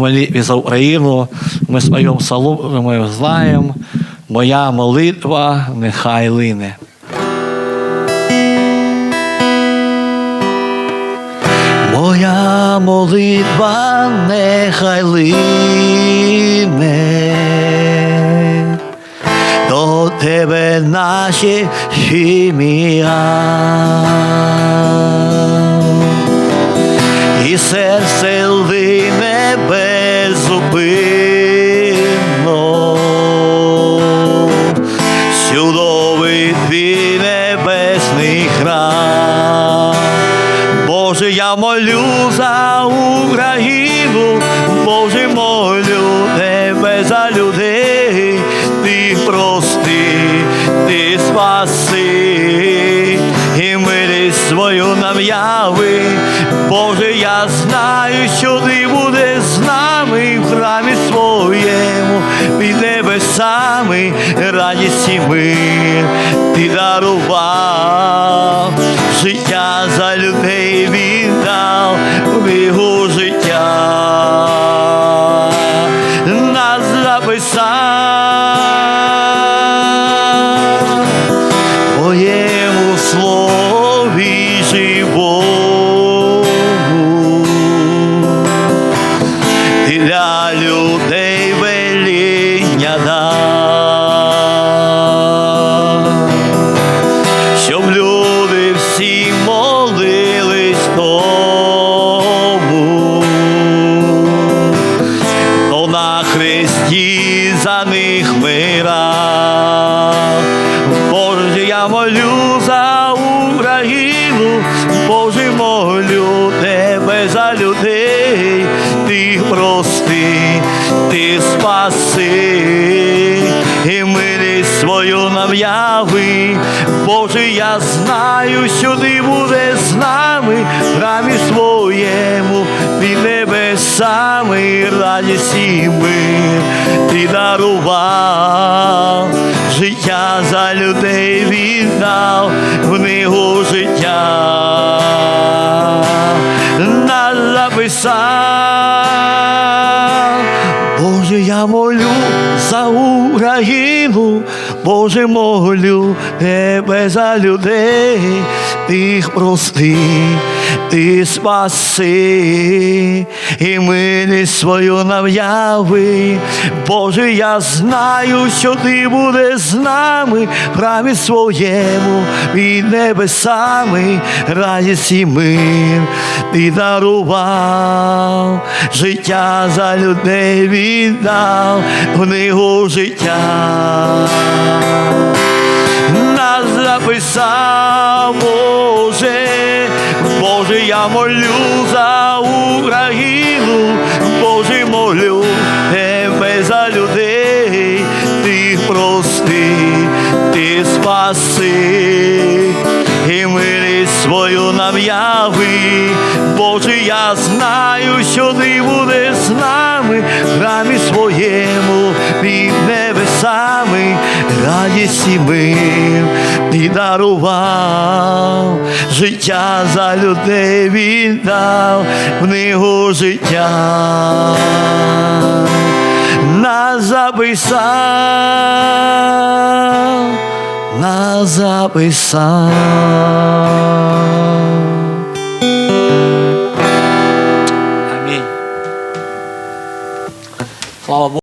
молитве за Україну ми своєму псалом ми знаємо, моя молитва нехай лине. Моя молитва нехай лине, до тебе наші ім'я. І серце лине беззупинно, чудовий твій небесний храм. Боже, я молю за Україну, Боже, молю тебе за людей, ти прости, ти спаси, і милість свою нам яви. Боже, я знаю, що ти будеш небесами радість і мир ти дарував життя за людей віддав книгу життя. Нас записав в твоєму слові живому для людей хресті за них мирав. Боже, я молю за Україну, Боже, молю тебе за людей, ти прости, ти спаси, і милість свою нам яви. Боже, я знаю, що ти будеш з нами в храмі своєму, під небесами радість і мир ти дарував, життя за людей віддав в книгу життя. Нас записав, Боже, я молю за Україну, Боже, молю тебе за людей, ти їх прости, ти спаси, і милість свою нам яви. Боже, я знаю, що ти будеш з нами в храмі своєму, під небесами радість і мир ти дарував, життя за людей віддав, книгу життя нас записав, Боже, я молю за Україну, Боже, молю тебе за людей, ти прости, ти спаси, і милість свою нам яви. Боже, я знаю, що ти будеш з нами. В храмі своєму під небесами. Радість і мир ти дарував, життя за людей віддав в книгу життя. Нас записав, нас записав.